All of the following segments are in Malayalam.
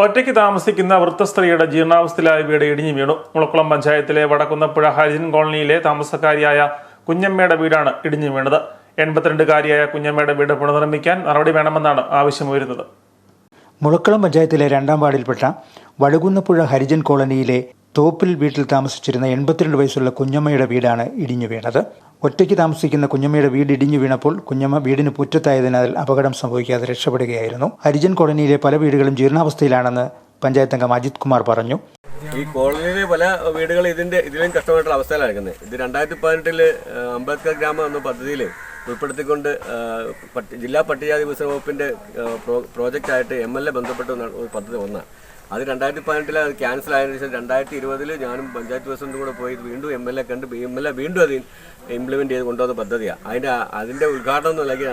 ഒറ്റയ്ക്ക് താമസിക്കുന്ന വൃത്തസ്ത്രീയുടെ ജീർണാവസ്ഥയിലായ വീട് ഇടിഞ്ഞു വീണു. മുളക്കുളം പഞ്ചായത്തിലെ വടക്കുന്നപ്പുഴ ഹരിജൻ കോളനിയിലെ താമസക്കാരിയായ കുഞ്ഞമ്മയുടെ വീടാണ് ഇടിഞ്ഞു വീണത്. എൺപത്തിരണ്ടുകാരിയായ കുഞ്ഞമ്മയുടെ വീട് പുനർനിർമ്മിക്കാൻ നടപടി വേണമെന്നാണ് ആവശ്യമുയരുന്നത് മുളക്കുളം പഞ്ചായത്തിലെ രണ്ടാം വാർഡിൽപ്പെട്ട വഴുകുന്നപ്പുഴ ഹരിജൻ കോളനിയിലെ തോപ്പിൽ വീട്ടിൽ താമസിച്ചിരുന്ന എൺപത്തിരണ്ട് വയസ്സുള്ള കുഞ്ഞമ്മയുടെ വീടാണ് ഇടിഞ്ഞു വീണത്. ഒറ്റയ്ക്ക് താമസിക്കുന്ന കുഞ്ഞമ്മയുടെ വീട് ഇടിഞ്ഞു വീണപ്പോൾ കുഞ്ഞമ്മ വീടിന് പുറ്റത്തായതിനാൽ അപകടം സംഭവിക്കാതെ രക്ഷപ്പെടുകയായിരുന്നു. ഹരിജൻ കോളനിയിലെ പല വീടുകളും ജീർണാവസ്ഥയിലാണെന്ന് പഞ്ചായത്ത് അംഗം അജിത് കുമാർ പറഞ്ഞു. ഈ കോളനിയിലെ പല വീടുകളും ഇതിന്റെ ഇതിലും കഷ്ടമായിട്ടുള്ള അവസ്ഥയിലാണ് ഇത് രണ്ടായിരത്തി പതിനെട്ടിൽ അംബേദ്കർ ഗ്രാമം എന്ന പദ്ധതിയിൽ ഉൾപ്പെടുത്തിക്കൊണ്ട് ജില്ലാ പട്ടികജാതി വികസന വകുപ്പിന്റെ പ്രോജക്റ്റായിട്ട് എം എൽ എ ബന്ധപ്പെട്ട ഒരു പദ്ധതി ഒന്നാണ് അത് രണ്ടായിരത്തി പതിനെട്ടിൽ അത് ക്യാൻസൽ ആയതിനു ശേഷം രണ്ടായിരത്തി ഇരുപതിൽ ഞാനും പഞ്ചായത്ത് പ്രസിഡന്റും കൂടെ പോയി വീണ്ടും എം എൽ എ കണ്ട് എം എൽ എ വീണ്ടും അത് ഇംപ്ലിമെന്റ് ചെയ്ത് കൊണ്ടുവന്ന പദ്ധതിയാണ് അതിന്റെ അതിന്റെ ഉദ്ഘാടനം നൽകി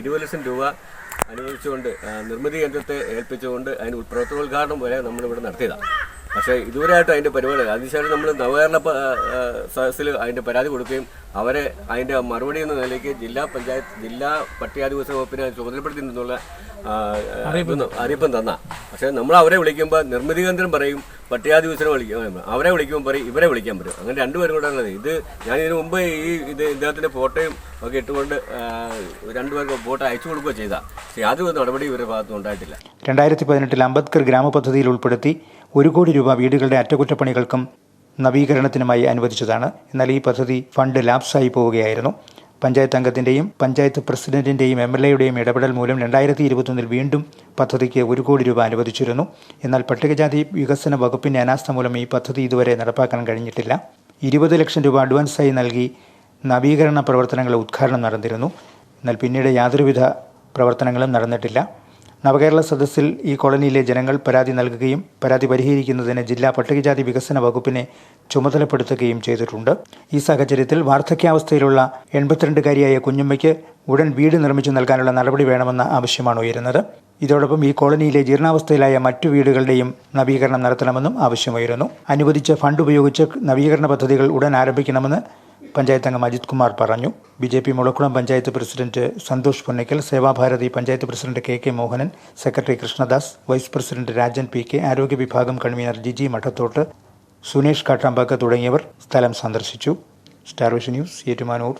ഇരുപത് ലക്ഷം രൂപ അനുവദിച്ചുകൊണ്ട് നിർമ്മിതി കേന്ദ്രത്തെ ഏൽപ്പിച്ചുകൊണ്ട് അതിന് പ്രവർത്തന പ്രവർത്തനോദ്ഘാടനം വരെ നമ്മളിവിടെ നടത്തിയതാണ് പക്ഷേ ഇതുവരെയായിട്ട് അതിന്റെ പരിപാടി അതിനുശേഷം നമ്മൾ നവകേരള സദസ്സിൽ അതിന്റെ പരാതി കൊടുക്കുകയും അവരെ അതിന്റെ മറുപടി എന്ന നിലയ്ക്ക് ജില്ലാ പഞ്ചായത്ത് ജില്ലാ പട്ടികാതി വികസന വകുപ്പിനെ ചുമതലപ്പെടുത്തി നിന്നുള്ള അറിയിപ്പം അറിയിപ്പും തന്ന. പക്ഷേ നമ്മൾ അവരെ വിളിക്കുമ്പോൾ നിർമ്മിതി കേന്ദ്രം പറയും പട്ടികാതി വികസനം വിളിക്കും അവരെ വിളിക്കുമ്പോൾ പറയും ഇവരെ വിളിക്കാൻ പറ്റും അങ്ങനെ രണ്ടുപേരും കൂടെ ഉള്ളത്. ഇത് ഞാൻ ഇതിനു മുമ്പ് ഈ ഇത് ഇദ്ദേഹത്തിന്റെ ഫോട്ടോയും ഒക്കെ ഇട്ടുകൊണ്ട് രണ്ടുപേർക്ക് ഫോട്ടോ അയച്ചു കൊടുക്കുകയോ ചെയ്ത. പക്ഷേ യാതൊരു നടപടി ഇവരുടെ ഭാഗത്തുനിന്ന് ഉണ്ടായിട്ടില്ല. രണ്ടായിരത്തി പതിനെട്ടിൽ അംബേദ്കർ ഗ്രാമപദ്ധതിയിൽ ഉൾപ്പെടുത്തി ഒരു കോടി രൂപ വീടുകളുടെ അറ്റകുറ്റപ്പണികൾക്കും നവീകരണത്തിനുമായി അനുവദിച്ചതാണ്. എന്നാൽ ഈ പദ്ധതി ഫണ്ട് ലാപ്സായി പോവുകയായിരുന്നു. പഞ്ചായത്ത് അംഗത്തിന്റെയും പഞ്ചായത്ത് പ്രസിഡന്റിന്റെയും എം എൽ എയുടെയും ഇടപെടൽ മൂലം രണ്ടായിരത്തി ഇരുപത്തൊന്നിൽ വീണ്ടും പദ്ധതിക്ക് ഒരു കോടി രൂപ അനുവദിച്ചിരുന്നു. എന്നാൽ പട്ടികജാതി വികസന വകുപ്പിന്റെ അനാസ്ഥ മൂലം ഈ പദ്ധതി ഇതുവരെ നടപ്പാക്കാൻ കഴിഞ്ഞിട്ടില്ല. ഇരുപത് ലക്ഷം രൂപ അഡ്വാൻസായി നൽകി നവീകരണ പ്രവർത്തനങ്ങൾ ഉദ്ഘാടനം നടന്നിരുന്നു. എന്നാൽ പിന്നീട് യാതൊരുവിധ പ്രവർത്തനങ്ങളും നടന്നിട്ടില്ല. നവകേരള സദസ്സിൽ ഈ കോളനിയിലെ ജനങ്ങൾ പരാതി നൽകുകയും പരാതി പരിഹരിക്കുന്നതിന് ജില്ലാ പട്ടികജാതി വികസന വകുപ്പിനെ ചുമതലപ്പെടുത്തുകയും ചെയ്തിട്ടുണ്ട്. ഈ സാഹചര്യത്തിൽ വാർദ്ധക്യാവസ്ഥയിലുള്ള എൺപത്തിരണ്ടുകാരിയായ കുഞ്ഞമ്മയ്ക്ക് ഉടൻ വീട് നിർമ്മിച്ചു നൽകാനുള്ള നടപടി വേണമെന്ന ആവശ്യമാണ് ഉയരുന്നത്. ഇതോടൊപ്പം ഈ കോളനിയിലെ ജീർണാവസ്ഥയിലായ മറ്റു വീടുകളുടെയും നവീകരണം നടത്തണമെന്നും ആവശ്യമുയരുന്നു. അനുവദിച്ച ഫണ്ട് ഉപയോഗിച്ച് നവീകരണ പദ്ധതികൾ ഉടൻ ആരംഭിക്കണമെന്ന് പഞ്ചായത്ത് അംഗം അജിത് കുമാർ പറഞ്ഞു. B J P Mulakkulam panchayat president Santhosh Ponnackal Sevabharathi panchayat president K K Mohanan secretary Krishnadas vice president Rajan P K ആരോഗ്യ വിഭാഗം കൺവീനർ ജിജി മഠത്തോട്ട് സുനേഷ് കാട്ടാമ്പാക്ക തുടങ്ങിയവർ സ്ഥലം സന്ദർശിച്ചു. സ്റ്റാർവിഷ് ന്യൂസ് ഏറ്റുമാനൂർ.